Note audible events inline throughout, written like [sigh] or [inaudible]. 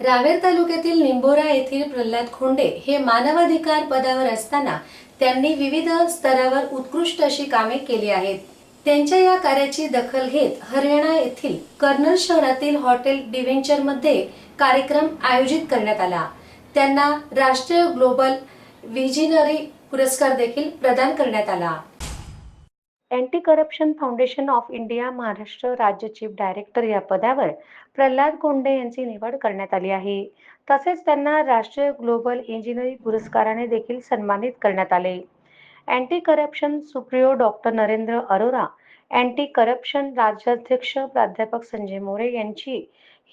रावेर तालुक्यातील निंबोरा येथील प्रल्हाद खोंडे हे मानवाधिकार पदावर असताना त्यांनी विविध स्तरावर उत्कृष्ट अशी कामे केली आहेत. त्यांच्या या कार्याची दखल घेत हरियाणा येथील कर्नल शहरातील हॉटेल डिव्हेंचरमध्ये कार्यक्रम आयोजित करण्यात आला. त्यांना राष्ट्रीय ग्लोबल व्हिजिनरी पुरस्कार देखील प्रदान करण्यात आला. Anti corruption foundation of India Maharashtra राज्य चीफ डायरेक्टर या पदावर प्रल्हाद कोंडे यांची निवड करण्यात आली आहे. तसेच त्यांना राष्ट्रीय ग्लोबल इंजिनिअरिंग पुरस्काराने देखील सन्मानित करण्यात आले. Anti corruption Supriyo doctor Narendra Arora anti corruption राज्याध्यक्ष प्राध्यापक संजय मोरे यांची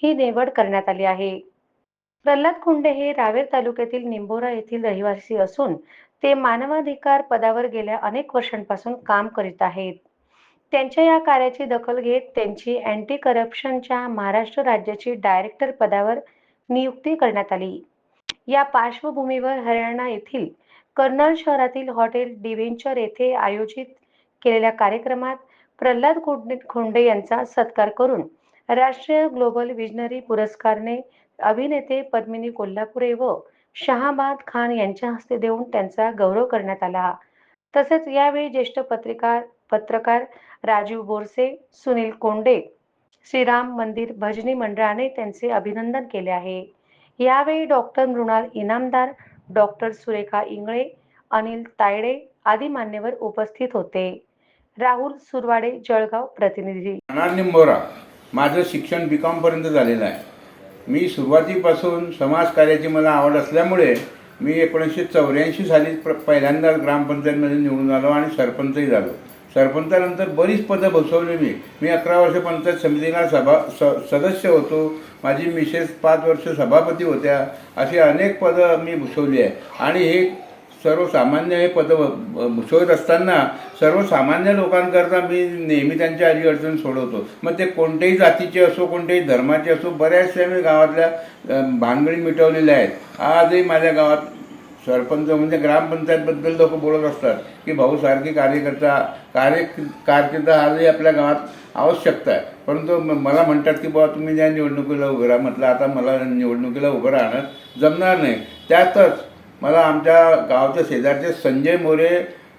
ही निवड करण्यात आली आहे. प्रल्हाद खोंडे हे रावेर तालुक्यातील निंबोरा येथील रहिवासी असून ते मानवाधिकार पदावर गेल्या अनेक वर्षांपासून काम करीत आहेत. त्यांच्या या कार्याची दखल घेत त्यांची अँटी करप्शनच्या महाराष्ट्र राज्याची डायरेक्टर पदावर नियुक्ती करण्यात आली. या पार्श्वभूमीवर हरियाणा येथील कर्नल शहरातील हॉटेल डिव्हेंचर येथे आयोजित केलेल्या कार्यक्रमात प्रल्हाद खोंडे खोंडे यांचा सत्कार करून राष्ट्रीय ग्लोबल विजनरी पुरस्कारने अभिनेते पद्मिनी कोल्हापुरे व शहाबाद खान यांच्या हस्ते देऊन त्यांचा गौरव करण्यात आला. तसेच यावेळी ज्येष्ठ पत्रकार पत्रकार राजीव बोरसे सुनील कोंडे श्रीराम मंदिर भजनी मंडळाने त्यांचे अभिनंदन केले आहे. यावेळी डॉक्टर मृणाल इनामदार डॉक्टर सुरेखा इंगळे अनिल तायडे आदी मान्यवर उपस्थित होते. राहुल सुरवाडे जळगाव प्रतिनिधी. निंबोरा माझं शिक्षण बीकॉम पर्यंत झालेलं आहे. मी सुरुवातीपासून समाजकार्याची मला आवड असल्यामुळे मी एकोणीसशे चौऱ्याऐंशी साली प्र पहिल्यांदा ग्रामपंचायतमध्ये निवडून आलो आणि सरपंचही झालो. सरपंचानंतर बरीच पदं बसवली मी. मी अकरा वर्ष पंचायत समितीला सभा स सदस्य होतो. माझी मिसेस पाच वर्ष सभापती होत्या. अशी अनेक पदं मी भूषवली आहे. आणि हे सर्वसामान्य हे पद सोयत असताना सर्वसामान्य लोकांकरता मी नेहमी त्यांच्या आडी अडचण सोडवतो. मग ते कोणत्याही जातीचे असो कोणत्याही धर्माचे असो बऱ्याचशा मी गावातल्या भानगडी मिटवलेल्या आहेत. आजही माझ्या गावात सरपंच म्हणजे ग्रामपंचायतबद्दल लोक बोलत असतात की भाऊ सारखी कार्यकर्ता कार्य कारकीर्द आजही आपल्या गावात आवश्यकता आहे. परंतु म- मला म्हणतात की बाबा तुम्ही ज्या निवडणुकीला उभं राहा म्हटलं आता मला निवडणुकीला उभं राहणं जमणार नाही. त्यातच मला आमच्या गावाच्या शेजारचे संजय मोरे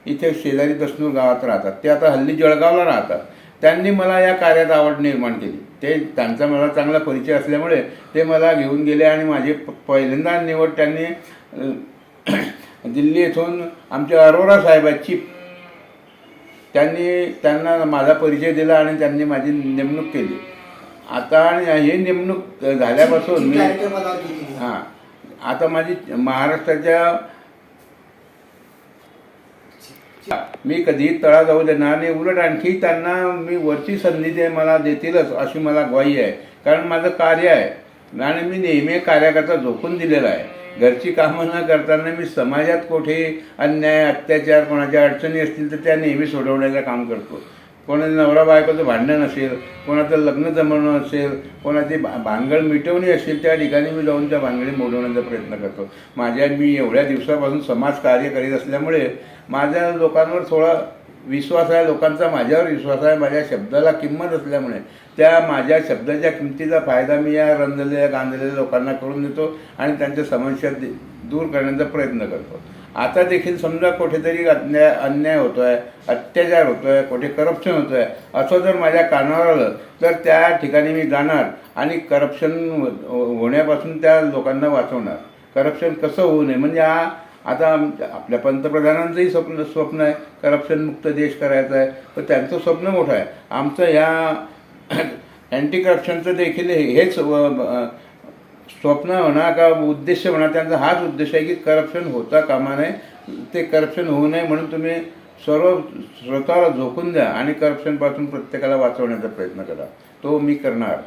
इथे शेजारी दसनूर गावात राहतात. ते आता हल्ली जळगावला राहतात. त्यांनी मला या कार्यात आवड निर्माण केली. ते त्यांचा मला चांगला परिचय असल्यामुळे ते मला घेऊन गेले आणि माझी प- पहिल्यांदा निवड त्यांनी [clears throat] दिल्ली येथून आमचे अरोरा साहेब आहेत चीफ त्यांनी त्यांना माझा परिचय दिला आणि त्यांनी माझी नेमणूक केली. आता आणि ही नेमणूक झाल्यापासून मी हां. आता माझी महाराष्ट्राच्या मी कधी तळा जाऊ देणार नाही. उलट आणखी त्यांना मी वरची संधी दे मला देतीलच अशी मला ग्वाही आहे. कारण माझं कार्य आहे. आणि मी नेहमी कार्यकर्ता झोकून दिलेला आहे. घरची कामं न करताना मी समाजात कुठे अन्याय अत्याचार कोणाच्या अडचणी असतील तर त्या नेहमी सोडवण्याचं काम करतो. कोणाचं नवरा बायकोचं भांडण असेल कोणाचं लग्न जमवणं असेल कोणाची भा भानगड मिटवणी असेल त्या ठिकाणी मी जाऊन त्या भानगडी मोडवण्याचा प्रयत्न करतो. माझ्या मी एवढ्या दिवसापासून समाजकार्य करीत असल्यामुळे माझ्या लोकांवर थोडा विश्वास आहे लोकांचा माझ्यावर विश्वास आहे माझ्या शब्दाला किंमत असल्यामुळे. त्या माझ्या शब्दाच्या किमतीचा फायदा मी या रंजलेल्या गांजलेल्या लोकांना करून देतो आणि त्यांच्या समस्या दूर करण्याचा प्रयत्न करतो. आता देखील समजा कुठेतरी अन्याय अन्याय होतो आहे अत्याचार होतो आहे कुठे करप्शन होतं आहे असं जर माझ्या कानावर आलं तर त्या ठिकाणी मी जाणार आणि करप्शन हो, होण्यापासून त्या लोकांना वाचवणार. करप्शन कसं होऊ नये? म्हणजे हा आता आपल्या पंतप्रधानांचंही स्वप्न स्वप्न आहे करप्शन मुक्त देश करायचा आहे. तर त्यांचं स्वप्न मोठं आहे. आमचं ह्या अँटी करप्शनचं देखील हे- हेच स्वप्न म्हणा का उद्देश म्हणा त्यांचा हाच उद्देश आहे की करप्शन होता कामा नये. ते करप्शन होऊ नये म्हणून तुम्ही सर्व स्वतःला झोकून द्या आणि करप्शनपासून प्रत्येकाला वाचवण्याचा प्रयत्न करा. तो मी करणार.